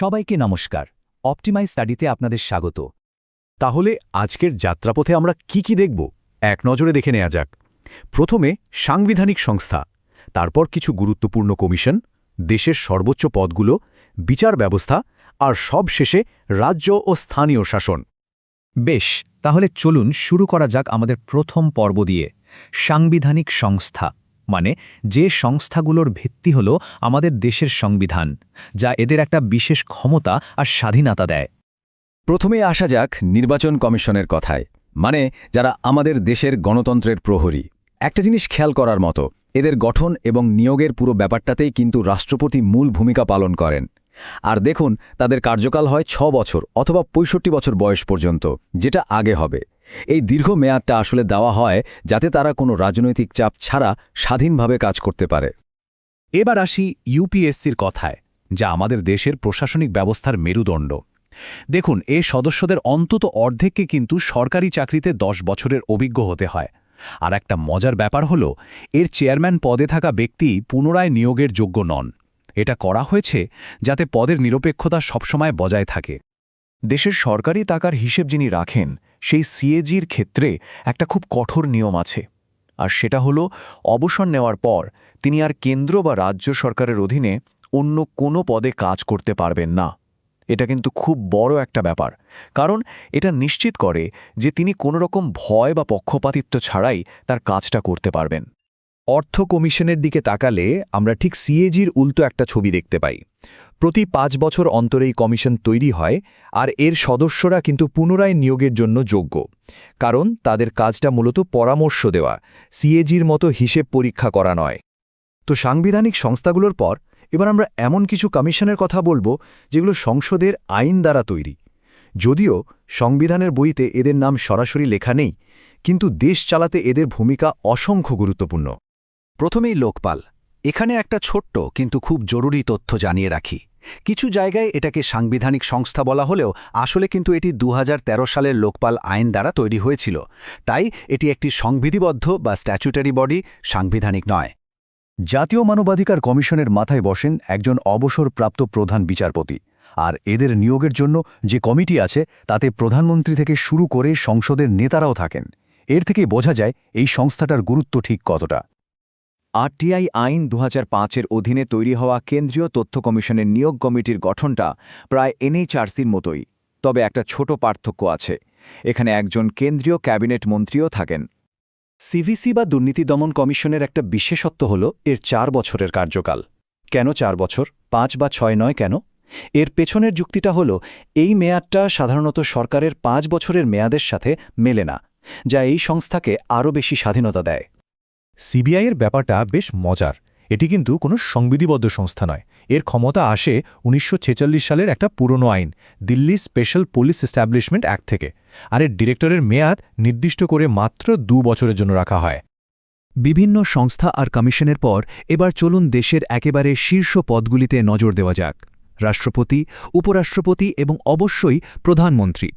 সবাইকে নমস্কার। অপটিমাইজ স্টাডিতে আপনাদের স্বাগত। তাহলে আজকের যাত্রাপথে আমরা কি কি দেখব? এক নজরে দেখে নেওয়া যাক। প্রথমে সাংবিধানিক সংস্থা, তারপর কিছু গুরুত্বপূর্ণ কমিশন, দেশের সর্বোচ্চ পদগুলো, বিচার ব্যবস্থা আর সব শেষে রাজ্য ও স্থানীয় শাসন। বেশ, তাহলে চলুন শুরু করা যাক আমাদের প্রথম পর্ব দিয়ে, সাংবিধানিক সংস্থা। মানে যে সংস্থাগুলোর ভিত্তি হল আমাদের দেশের সংবিধান, যা এদের একটা বিশেষ ক্ষমতা আর স্বাধীনতা দেয়। প্রথমে আসা যাক নির্বাচন কমিশনের কথায় মানে যারা আমাদের দেশের গণতন্ত্রের প্রহরী। একটা জিনিস খেয়াল করার মতো, এদের গঠন এবং নিয়োগের পুরো ব্যাপারটাতেই কিন্তু রাষ্ট্রপতি মূল ভূমিকা পালন করেন। আর দেখুন, তাদের কার্যকাল হয় ছ বছর অথবা পঁয়ষট্টি বছর বয়স পর্যন্ত, যেটা আগে হবে। এই দীর্ঘ মেয়াদটা আসলে দেওয়া হয় যাতে তারা কোনো রাজনৈতিক চাপ ছাড়া স্বাধীনভাবে কাজ করতে পারে। এবার আসি ইউপিএসসির কথায়, যা আমাদের দেশের প্রশাসনিক ব্যবস্থার মেরুদণ্ড। দেখুন, এ সদস্যদের অন্তত অর্ধেককে কিন্তু সরকারি চাকরিতে দশ বছরের অভিজ্ঞ হতে হয়। আর একটা মজার ব্যাপার হল, এর চেয়ারম্যান পদে থাকা ব্যক্তি পুনরায় নিয়োগের যোগ্য নন। এটা করা হয়েছে যাতে পদের নিরপেক্ষতা সবসময় বজায় থাকে। দেশের সরকারি টাকার হিসেব যিনি রাখেন সেই সিএজির ক্ষেত্রে একটা খুব কঠোর নিয়ম আছে। আর সেটা হলো, অবসর নেওয়ার পর তিনি আর কেন্দ্র বা রাজ্য সরকারের অধীনে অন্য কোনো পদে কাজ করতে পারবেন না। এটা কিন্তু খুব বড় একটা ব্যাপার। কারণ এটা নিশ্চিত করে যে তিনি কোনো রকম ভয় বা পক্ষপাতিত্ব ছাড়াই তার কাজটা করতে পারবেন। অর্থ কমিশনের দিকে তাকালে আমরা ঠিক সিএজির উল্টো একটা ছবি দেখতে পাই। প্রতি পাঁচ বছর অন্তরেই কমিশন তৈরি হয় আর এর সদস্যরা কিন্তু পুনরায় নিয়োগের জন্য যোগ্য। কারণ তাদের কাজটা মূলত পরামর্শ দেওয়া, সিএজির মতো হিসেব পরীক্ষা করা নয়। তো সাংবিধানিক সংস্থাগুলোর পর এবার আমরা এমন কিছু কমিশনের কথা বলব যেগুলো সংসদের আইন দ্বারা তৈরি। যদিও সংবিধানের বইতে এদের নাম সরাসরি লেখা নেই, কিন্তু দেশ চালাতে এদের ভূমিকা অসংখ্য গুরুত্বপূর্ণ। প্রথমেই লোকপাল। এখানে একটা ছোট্ট কিন্তু খুব জরুরি তথ্য জানিয়ে রাখি। কিছু জায়গায় এটাকে সাংবিধানিক সংস্থা বলা হলেও আসলে কিন্তু এটি দু হাজার তেরো সালের লোকপাল আইন দ্বারা তৈরি হয়েছিল। তাই এটি একটি সংবিধিবদ্ধ বা স্ট্যাচুটারি বডি, সাংবিধানিক নয়। জাতীয় মানবাধিকার কমিশনের মাথায় বসেন একজন অবসরপ্রাপ্ত প্রধান বিচারপতি। আর এদের নিয়োগের জন্য যে কমিটি আছে, তাতে প্রধানমন্ত্রী থেকে শুরু করে সংসদের নেতারাও থাকেন। এর থেকে বোঝা যায় এই সংস্থাটার গুরুত্ব ঠিক কতটা। আরটিআই আইন দু এর অধীনে তৈরি হওয়া কেন্দ্রীয় তথ্য কমিশনের নিয়োগ কমিটির গঠনটা প্রায় এনএইচআরসির মতোই, তবে একটা ছোট পার্থক্য আছে। এখানে একজন কেন্দ্রীয় ক্যাবিনেট মন্ত্রীও থাকেন। সিভিসি বা দুর্নীতি দমন কমিশনের একটা বিশেষত্ব হল এর চার বছরের কার্যকাল। কেন চার বছর? পাঁচ বা ছয় নয় কেন? এর পেছনের যুক্তিটা হল, এই মেয়াদটা সাধারণত সরকারের পাঁচ বছরের মেয়াদের সাথে মেলে না, যা এই সংস্থাকে আরও বেশি স্বাধীনতা দেয়। সিবিআইয়ের ব্যাপারটা বেশ মজার। এটি কিন্তু কোনো সংবিধিবদ্ধ সংস্থা নয়। এর ক্ষমতা আসে উনিশশো ছেচল্লিশ সালের একটা পুরনো আইন, Delhi special police establishment act থেকে। আর এর ডিরেক্টরের মেয়াদ নির্দিষ্ট করে মাত্র দু বছরের জন্য রাখা হয়। বিভিন্ন সংস্থা আর কমিশনের পর এবার চলুন দেশের একেবারে শীর্ষ পদগুলিতে নজর দেওয়া যাক। রাষ্ট্রপতি, উপরাষ্ট্রপতি এবং অবশ্যই প্রধানমন্ত্রী।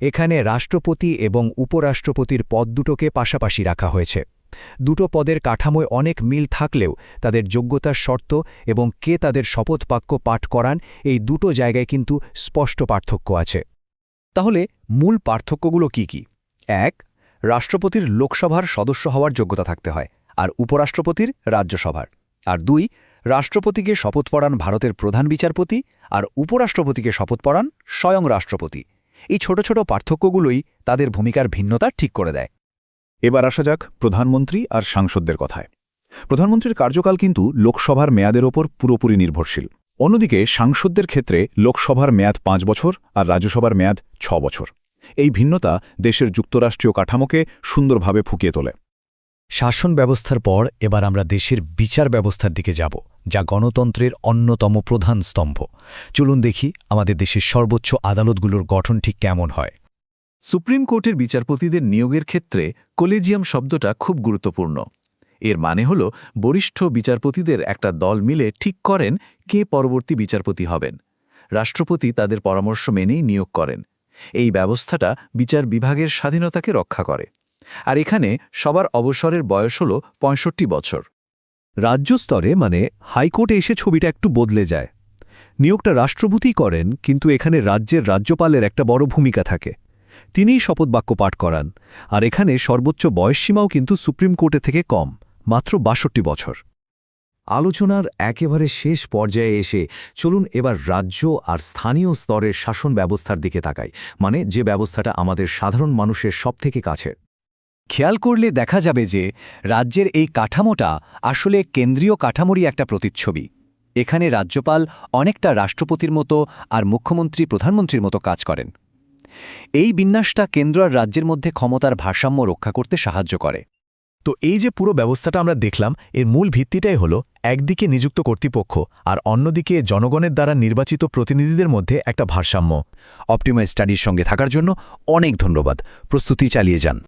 এখানে রাষ্ট্রপতি এবং উপরাষ্ট্রপতির পদ দুটোকে পাশাপাশি রাখা হয়েছে। দুটো পদের কাঠামোয় অনেক মিল থাকলেও তাদের যোগ্যতার শর্ত এবং কে তাদের শপথবাক্য পাঠ করান, এই দুটো জায়গায় কিন্তু স্পষ্ট পার্থক্য আছে। তাহলে মূল পার্থক্যগুলো কি কি? এক, রাষ্ট্রপতির লোকসভার সদস্য হওয়ার যোগ্যতা থাকতে হয়, আর উপরাষ্ট্রপতির রাজ্যসভার। আর দুই, রাষ্ট্রপতিকে শপথ পড়ান ভারতের প্রধান বিচারপতি, আর উপরাষ্ট্রপতিকে শপথ পড়ান স্বয়ং রাষ্ট্রপতি। এই ছোট ছোট পার্থক্যগুলোই তাদের ভূমিকার ভিন্নতা ঠিক করে দেয়। এবার আসা যাক প্রধানমন্ত্রী আর সাংসদদের কথায়। প্রধানমন্ত্রীর কার্যকাল কিন্তু লোকসভার মেয়াদের ওপর পুরোপুরি নির্ভরশীল। অন্যদিকে সাংসদদের ক্ষেত্রে লোকসভার মেয়াদ পাঁচ বছর আর রাজ্যসভার মেয়াদ ছ বছর। এই ভিন্নতা দেশের যুক্তরাষ্ট্রীয় কাঠামোকে সুন্দরভাবে ফুকিয়ে তোলে। শাসন ব্যবস্থার পর এবার আমরা দেশের বিচার ব্যবস্থার দিকে যাব, যা গণতন্ত্রের অন্যতম প্রধান স্তম্ভ। চলুন দেখি আমাদের দেশের সর্বোচ্চ আদালতগুলোর গঠন ঠিক কেমন হয়। সুপ্রিম কোর্টের বিচারপতিদের নিয়োগের ক্ষেত্রে কলেজিয়াম শব্দটা খুব গুরুত্বপূর্ণ। এর মানে হল বরিষ্ঠ বিচারপতিদের একটা দল মিলে ঠিক করেন কে পরবর্তী বিচারপতি হবেন। রাষ্ট্রপতি তাদের পরামর্শ মেনেই নিয়োগ করেন। এই ব্যবস্থাটা বিচার বিভাগের স্বাধীনতাকে রক্ষা করে। আর এখানে সবার অবসরের বয়স হল পঁয়ষট্টি বছর। রাজ্য স্তরে মানে হাইকোর্টে এসে ছবিটা একটু বদলে যায়। নিয়োগটা রাষ্ট্রপতিই করেন, কিন্তু এখানে রাজ্যের রাজ্যপালের একটা বড় ভূমিকা থাকে। তিনিই শপথ বাক্য পাঠ করান, আর এখানে সর্বোচ্চ বয়সসীমাও কিন্তু সুপ্রিম কোর্টে থেকে কম, মাত্র বাষট্টি বছর। আলোচনার একেবারে শেষ পর্যায়ে এসে চলুন এবার রাজ্য আর স্থানীয় স্তরের শাসন ব্যবস্থার দিকে তাকাই মানে যে ব্যবস্থাটা আমাদের সাধারণ মানুষের সবথেকে কাছের। খেয়াল করলে দেখা যাবে যে রাজ্যের এই কাঠামোটা আসলে কেন্দ্রীয় কাঠামোরই একটা প্রতিচ্ছবি। এখানে রাজ্যপাল অনেকটা রাষ্ট্রপতির মতো আর মুখ্যমন্ত্রী, প্রধানমন্ত্রীর মতো কাজ করেন। এই বিন্যাসটা কেন্দ্র আর রাজ্যের মধ্যে ক্ষমতার ভারসাম্য রক্ষা করতে সাহায্য করে। তো এই যে পুরো ব্যবস্থাটা আমরা দেখলাম, এর মূল ভিত্তিটাই হল একদিকে নিযুক্ত কর্তৃপক্ষ আর অন্যদিকে জনগণের দ্বারা নির্বাচিত প্রতিনিধিদের মধ্যে একটা ভারসাম্য। অপটিমাইজ স্টাডির সঙ্গে থাকার জন্য অনেক ধন্যবাদ। প্রস্তুতি চালিয়ে যান।